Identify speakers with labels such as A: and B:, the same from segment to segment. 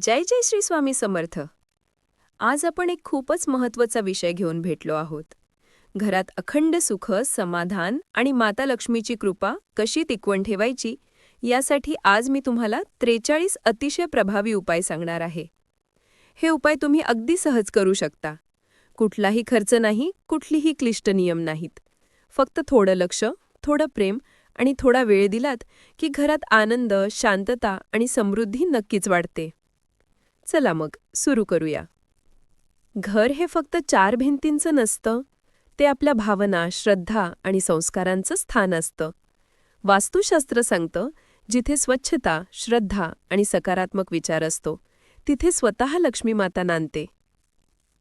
A: जय जय श्री स्वामी समर्थ. आज आपण एक खूपच महत्त्वाचा विषय घेऊन भेटलो आहोत. घरात अखंड सुख समाधान आणि माता लक्ष्मीची कृपा कशी टिकवून ठेवायची यासाठी आज मी तुम्हाला त्रेचाळीस अतिशय प्रभावी उपाय सांगणार आहे. हे उपाय तुम्ही अगदी सहज करू शकता. कुठलाही खर्च नाही कुठलीही क्लिष्ट नियम नाहीत. फक्त थोडं लक्ष थोडं प्रेम आणि थोडा वेळ दिलात की घरात आनंद शांतता आणि समृद्धी नक्कीच वाढते. चला मग सुरू करूया. घर हे फक्त चार भिंतींचं नसतं ते आपल्या भावना श्रद्धा आणि संस्कारांचं स्थान असतं. वास्तुशास्त्र सांगतं जिथे स्वच्छता श्रद्धा आणि सकारात्मक विचार असतो तिथे स्वतः लक्ष्मी माता नांदते.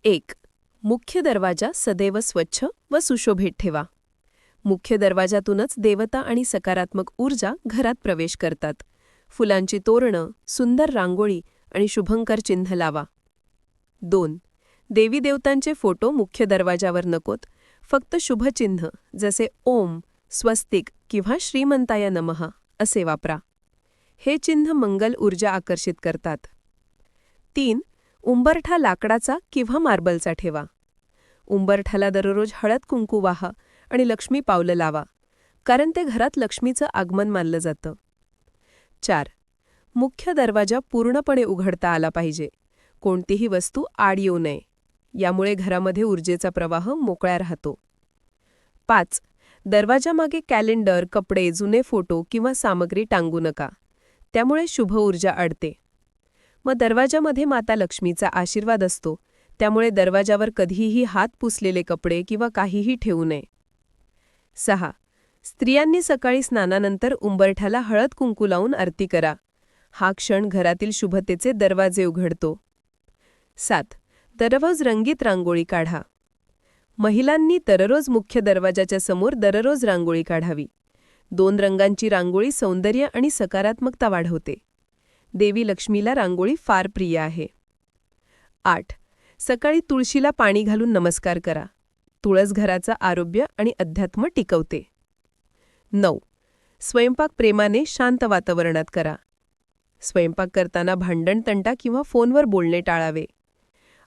A: एक मुख्य दरवाजा सदैव स्वच्छ व सुशोभित ठेवा. मुख्य दरवाजातूनच देवता आणि सकारात्मक ऊर्जा घरात प्रवेश करतात. फुलांची तोरणं सुंदर रांगोळी आणि शुभंकर चिन्ह लावा. दोन. देवी देवतांचे फोटो मुख्य दरवाजावर नकोत फक्त शुभचिन्ह जसे ओम स्वस्तिक किंवा श्रीमंताय नमः असे वापरा. हे चिन्ह मंगल ऊर्जा आकर्षित करतात. तीन. उंबरठा लाकडाचा किंवा मार्बलचा ठेवा. उंबरठाला दररोज हळद कुंकू वाहा आणि लक्ष्मी पावलं लावा कारण ते घरात लक्ष्मीचं आगमन मानलं जातं. चार. मुख्य दरवाजा पूर्णपणे उघडता आला पाहिजे. कोणतीही वस्तू आड येऊ नये. यामुळे घरामध्ये ऊर्जेचा प्रवाह मोकळा राहतो. पाच. दरवाजामागे कॅलेंडर कपडे जुने फोटो किंवा सामग्री टांगू नका. त्यामुळे शुभ ऊर्जा अडते मग दरवाजामध्ये माता लक्ष्मीचा आशीर्वाद असतो. त्यामुळे दरवाजावर कधीही हात पुसलेले कपडे किंवा काहीही ठेवू नये. सहा. स्त्रियांनी सकाळी स्नानानंतर उंबरठ्याला हळद कुंकू लावून आरती करा. हा क्षण घरातील शुभतेचे दरवाजे उघडतो. सात. दररोज रंगीत रांगोळी काढा. महिलांनी दररोज मुख्य दरवाजाच्या समोर दररोज रांगोळी काढावी. दोन रंगांची रांगोळी सौंदर्य आणि सकारात्मकता वाढवते. देवी लक्ष्मीला रांगोळी फार प्रिय आहे. आठ. सकाळी तुळशीला पाणी घालून नमस्कार करा. तुळस घराचं आरोग्य आणि अध्यात्म टिकवते. नऊ. स्वयंपाक प्रेमाने शांत वातावरणात करा. स्वयंपाक करताना भांडणतंटा किंवा फोनवर बोलणे टाळावे.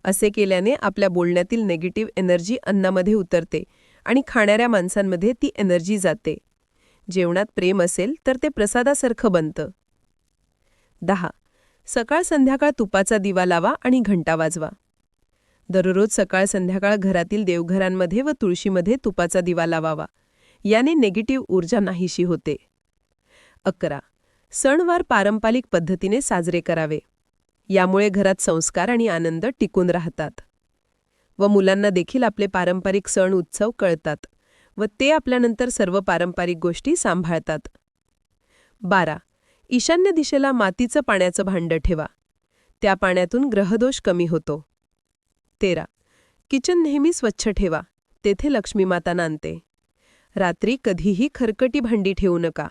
A: असे केल्याने आपल्या बोलण्यातील नेगेटिव्ह एनर्जी अन्नामध्ये उतरते आणि खाणाऱ्या माणसांमध्ये ती एनर्जी जाते. जेवणात प्रेम असेल तर ते प्रसादासारखं बनतं. दहा. सकाळ संध्याकाळ तुपाचा दिवा लावा आणि घंटा वाजवा. दररोज सकाळ संध्याकाळ घरातील देवघरांमध्ये व तुळशीमध्ये तुपाचा दिवा लावावा. याने नेगेटिव्ह ऊर्जा नाहीशी होते. अकरा. सणवार पारंपरिक पद्धतीने साजरे करावे. यामुळे घरात संस्कार आणि आनंद टिकून राहतात. व मुलांना देखील आपले पारंपरिक सण उत्सव कळतात व ते आपल्यानंतर सर्व पारंपरिक गोष्टी सांभाळतात. बारा. ईशान्य दिशेला मातीचं पाण्याचं भांडं ठेवा. त्या पाण्यातून ग्रहदोष कमी होतो. तेरा. किचन नेहमी स्वच्छ ठेवा. तेथे लक्ष्मी माता नांदते रात्री कधीही खरकटी भांडी ठेवू नका.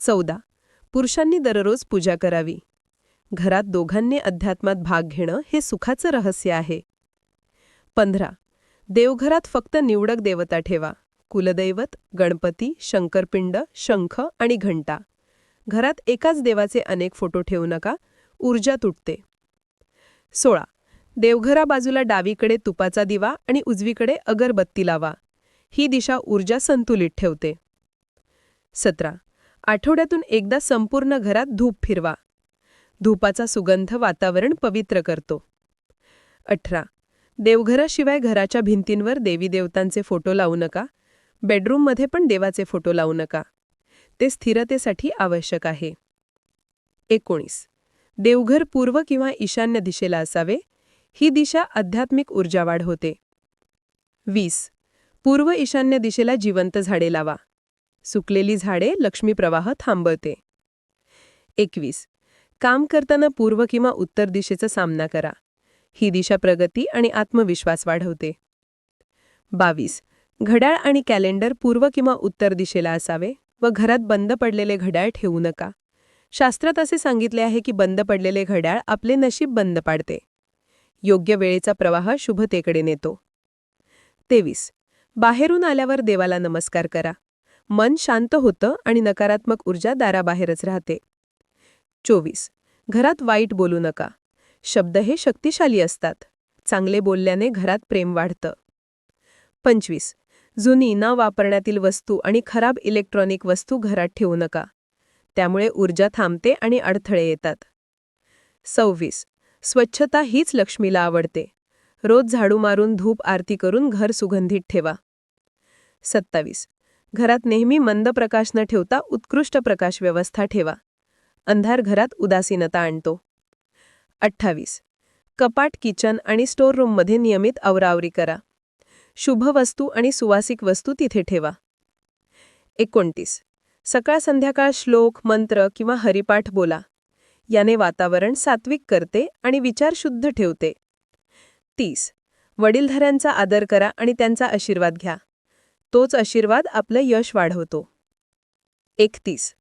A: चौदा. पुरुषांनी दररोज पूजा करावी. घरात दोघांनी अध्यात्मात भाग घेणं हे सुखाचं रहस्य आहे. पंधरा. देवघरात फक्त निवडक देवता ठेवा. कुलदैवत गणपती शंकरपिंड शंख आणि घंटा. घरात एकाच देवाचे अनेक फोटो ठेवू नका ऊर्जा तुटते. सोळा. देवघरा बाजूला डावीकडे तुपाचा दिवा आणि उजवीकडे अगरबत्ती लावा. ही दिशा ऊर्जा संतुलित ठेवते. सतरा. आठवड्यातून एकदा संपूर्ण घरात धूप फिरवा. धूपाचा सुगंध वातावरण पवित्र करतो. अठरा. देवघराशिवाय घराच्या भिंतींवर देवी देवतांचे फोटो लावू नका. बेडरूममध्ये पण देवाचे फोटो लावू नका. ते स्थिरतेसाठी आवश्यक आहे. एकोणीस. देवघर पूर्व किंवा ईशान्य दिशेला असावे. ही दिशा आध्यात्मिक ऊर्जा होते. वीस. पूर्व ईशान्य दिशेला जिवंत झाडे लावा. सुकलेली झाडे लक्ष्मी प्रवाह थांबवते. एकवीस. काम करताना पूर्व किंवा उत्तर दिशेचा सामना करा. ही दिशा प्रगती आणि आत्मविश्वास वाढवते. बावीस. घड्याळ आणि कॅलेंडर पूर्व किंवा उत्तर दिशेला असावे व घरात बंद पडलेले घड्याळ ठेवू नका. शास्त्रात असे सांगितले आहे की बंद पडलेले घड्याळ आपले नशीब बंद पाडते. योग्य वेळेचा प्रवाह शुभतेकडे नेतो. तेवीस. बाहेरून आल्यावर देवाला नमस्कार करा. मन शांत होतं आणि नकारात्मक ऊर्जा दाराबाहेरच राहते. चोवीस. घरात वाईट बोलू नका. शब्द हे शक्तिशाली असतात. चांगले बोलल्याने घरात प्रेम वाढतं. पंचवीस. जुनी न वापरण्यातील वस्तू आणि खराब इलेक्ट्रॉनिक वस्तू घरात ठेवू नका. त्यामुळे ऊर्जा थांबते आणि अडथळे येतात. सव्वीस. स्वच्छता हीच लक्ष्मीला आवडते. रोज झाडू मारून धूप आरती करून घर सुगंधित ठेवा. सत्तावीस. घरात नेहमी मंद प्रकाश न ठेवता उत्कृष्ट प्रकाश व्यवस्था ठेवा. अंधार घरात उदासीनता आणतो. अठ्ठावीस. कपाट किचन आणि स्टोर रूममध्ये नियमित आवरावरी करा. शुभ वस्तू आणि सुवासिक वस्तू तिथे ठेवा. एकोणतीस. सकाळ संध्याकाळ श्लोक मंत्र किंवा हरिपाठ बोला. याने वातावरण सात्विक करते आणि विचार शुद्ध ठेवते. तीस. वडीलधाऱ्यांचा आदर करा आणि त्यांचा आशीर्वाद घ्या. तोच आशीर्वाद आपलं यश वाढवतो. एकतीस.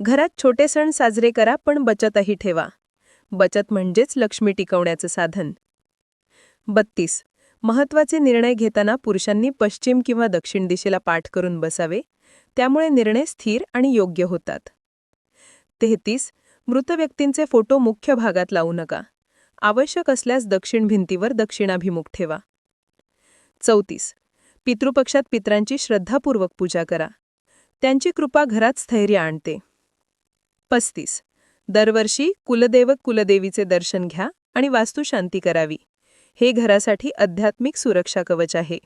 A: घरात छोटे सण साजरे करा पण बचतही ठेवा. बचत म्हणजेच लक्ष्मी टिकवण्याचं साधन. बत्तीस. महत्त्वाचे निर्णय घेताना पुरुषांनी पश्चिम किंवा दक्षिण दिशेला पाठ करून बसावे त्यामुळे निर्णय स्थिर आणि योग्य होतात. तेहतीस. मृत व्यक्तींचे फोटो मुख्य भागात लावू नका. आवश्यक असल्यास दक्षिण भिंतीवर दक्षिणाभिमुख ठेवा. चौतीस. पितृपक्षात पित्रांची श्रद्धापूर्वक पूजा करा. त्यांची कृपा घरात स्थैर्य आणते. पस्तीस. दरवर्षी कुलदेव कुलदेवीचे दर्शन घ्या आणि वास्तुशांती करावी. हे घरासाठी आध्यात्मिक सुरक्षा कवच आहे.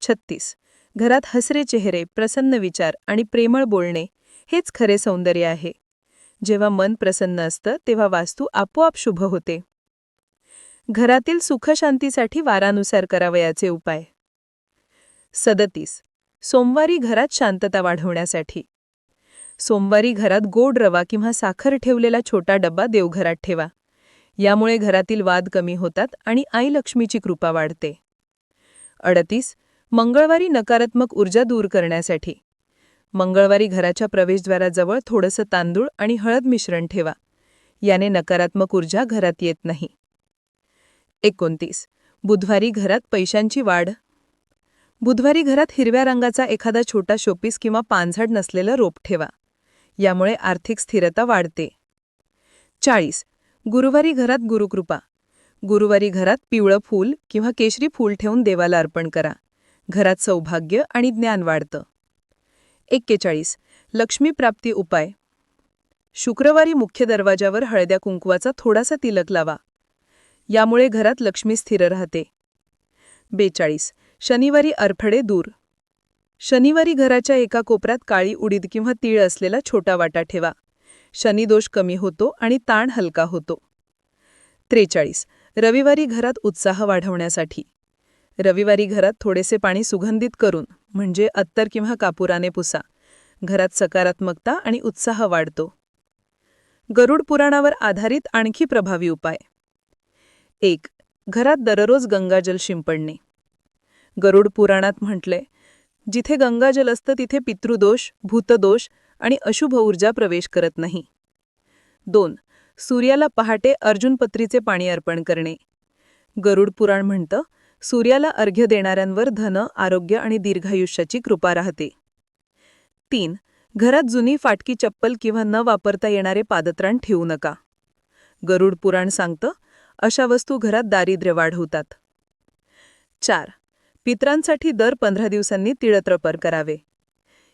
A: छत्तीस. घरात हसरे चेहरे प्रसन्न विचार आणि प्रेमळ बोलणे हेच खरे सौंदर्य आहे. जेव्हा मन प्रसन्न असतं तेव्हा वास्तू आपोआप शुभ होते. घरातील सुखशांतीसाठी वारानुसार करावयाचे उपाय. सदतीस. सोमवारी घरात शांतता वाढवण्यासाठी. सोमवारी घरात गोड रवा किंवा साखर ठेवलेला छोटा डब्बा देवघरात ठेवा. यामुळे घरातील वाद कमी होतात आणि आई लक्ष्मीची कृपा वाढते. अडतीस. मंगळवारी नकारात्मक ऊर्जा दूर करण्यासाठी. मंगळवारी घराच्या प्रवेशद्वाराजवळ थोडंसं तांदूळ आणि हळद मिश्रण ठेवा. याने नकारात्मक ऊर्जा घरात येत नाही. एकोणतीस. बुधवारी घरात पैशांची वाढ बुधवारी घरात हिरव्या रंगाचा एखादा छोटा शोपीस किंवा पानझड नसलेलं रोप ठेवा. यामुळे आर्थिक स्थिरता वाढते. चाळीस. गुरुवारी घरात गुरुकृपा. गुरुवारी घरात पिवळं फूल किंवा केशरी फूल ठेवून देवाला अर्पण करा. घरात सौभाग्य आणि ज्ञान वाढतं. एक्केचाळीस. लक्ष्मीप्राप्ती उपाय. शुक्रवारी मुख्य दरवाजावर हळद्या कुंकवाचा थोडासा तिलक लावा. यामुळे घरात लक्ष्मी स्थिर राहते. बेचाळीस. शनिवारी अरफडे दूर. शनिवारी घराच्या एका कोपऱ्यात काळी उडीद किंवा तीळ असलेला छोटा वाटा ठेवा. शनिदोष कमी होतो आणि ताण हलका होतो. त्रेचाळीस. रविवारी घरात उत्साह वाढवण्यासाठी. रविवारी घरात थोडेसे पाणी सुगंधित करून म्हणजे अत्तर किंवा कापुराने पुसा. घरात सकारात्मकता आणि उत्साह वाढतो. गरुड पुराणावर आधारित आणखी प्रभावी उपाय. एक. घरात दररोज गंगाजल शिंपडणे. गरुड पुराणात म्हटले जिथे गंगाजल असतं तिथे पितृदोष भूतदोष आणि अशुभ ऊर्जा प्रवेश करत नाही. दोन सूर्याला पहाटे अर्जुनपत्रीचे पाणी अर्पण करणे. गरुड पुराण म्हणतं सूर्याला अर्घ्य देणाऱ्यांवर धन आरोग्य आणि दीर्घायुष्याची कृपा राहते. तीन घरात जुनी फाटकी चप्पल किंवा न वापरता येणारे पादत्राण ठेवू नका. गरुड पुराण सांगतं अशा वस्तू घरात दारिद्र्य वाढवतात. चार पित्रांसाठी दर पंधरा दिवसांनी तिळत्रपर करावे.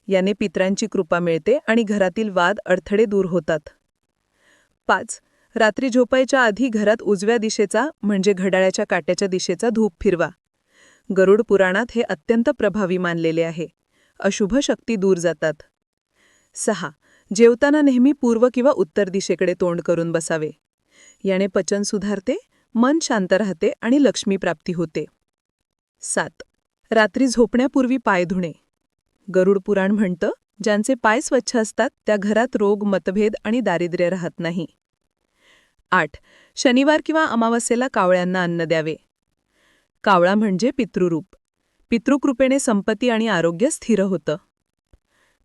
A: याने पित्रांची कृपा मिळते आणि घरातील वाद अडथळे दूर होतात. पाच. रात्री झोपायच्या आधी घरात उजव्या दिशेचा म्हणजे घड्याळ्याच्या काट्याच्या दिशेचा धूप फिरवा. गरुड पुराणात हे अत्यंत प्रभावी मानलेले आहे. अशुभ शक्ती दूर जातात. सहा. जेवताना नेहमी पूर्व किंवा उत्तर दिशेकडे तोंड करून बसावे. याने पचन सुधारते मन शांत राहते आणि लक्ष्मीप्राप्ती होते. सात. रात्री झोपण्यापूर्वी पाय धुणे. गरुड पुराण म्हणतं ज्यांचे पाय स्वच्छ असतात त्या घरात रोग मतभेद आणि दारिद्र्य राहत नाही. आठ. शनिवार किंवा अमावस्येला कावळ्यांना अन्न द्यावे. कावळा म्हणजे पितृरूप. पितृकृपेने संपत्ती आणि आरोग्य स्थिर होतं.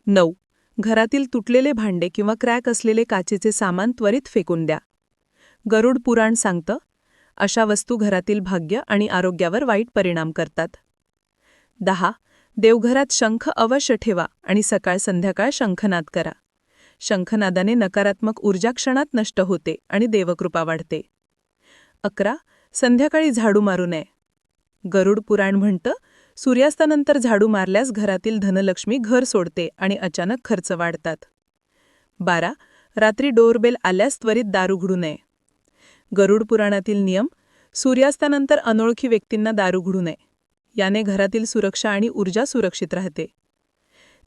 A: नऊ. घरातील तुटलेले भांडे किंवा क्रॅक असलेले काचेचे सामान त्वरित फेकून द्या. गरुड पुराण सांगतं अशा वस्तू घरातील भाग्य आणि आरोग्यावर वाईट परिणाम करतात. दहा देवघरात शंख अवश्य ठेवा आणि सकाळ संध्याकाळ शंखनाद करा.
B: शंखनादाने नकारात्मक ऊर्जा क्षणात नष्ट होते आणि देवकृपा वाढते. अकरा संध्याकाळी झाडू मारू नये. गरुड पुराण म्हणतं सूर्यास्तानंतर झाडू मारल्यास घरातील धनलक्ष्मी घर सोडते आणि अचानक खर्च वाढतात. बारा रात्री डोरबेल आल्यास त्वरित दार उघडू नये. गरुड पुराणातील नियम सूर्यास्तानंतर अनोळखी व्यक्तींना दारू घडू नये. याने घरातील सुरक्षा आणि ऊर्जा सुरक्षित राहते.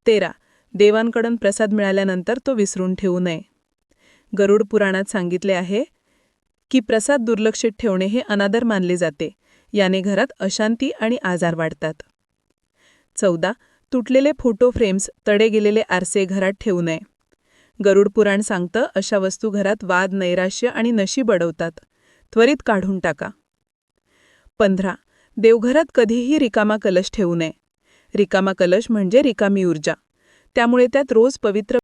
B: तेरा. देवांकडून प्रसाद मिळाल्यानंतर तो विसरून ठेवू नये. गरुड पुराणात सांगितले आहे की प्रसाद दुर्लक्षित ठेवणे हे अनादर मानले जाते. याने घरात अशांती आणि आजार वाढतात. चौदा. तुटलेले फोटो फ्रेम्स तडे गेलेले आरसे घरात ठेवू नये. गरुड पुराण सांगतं अशा वस्तू घरात वाद नैराश्य आणि नशीब अडवतात. त्वरित काढून टाका. पंधरा. देवघरात कधीही रिकामा कलश ठेवू नये. रिकामा कलश म्हणजे रिकामी ऊर्जा. त्यामुळे त्यात रोज पवित्र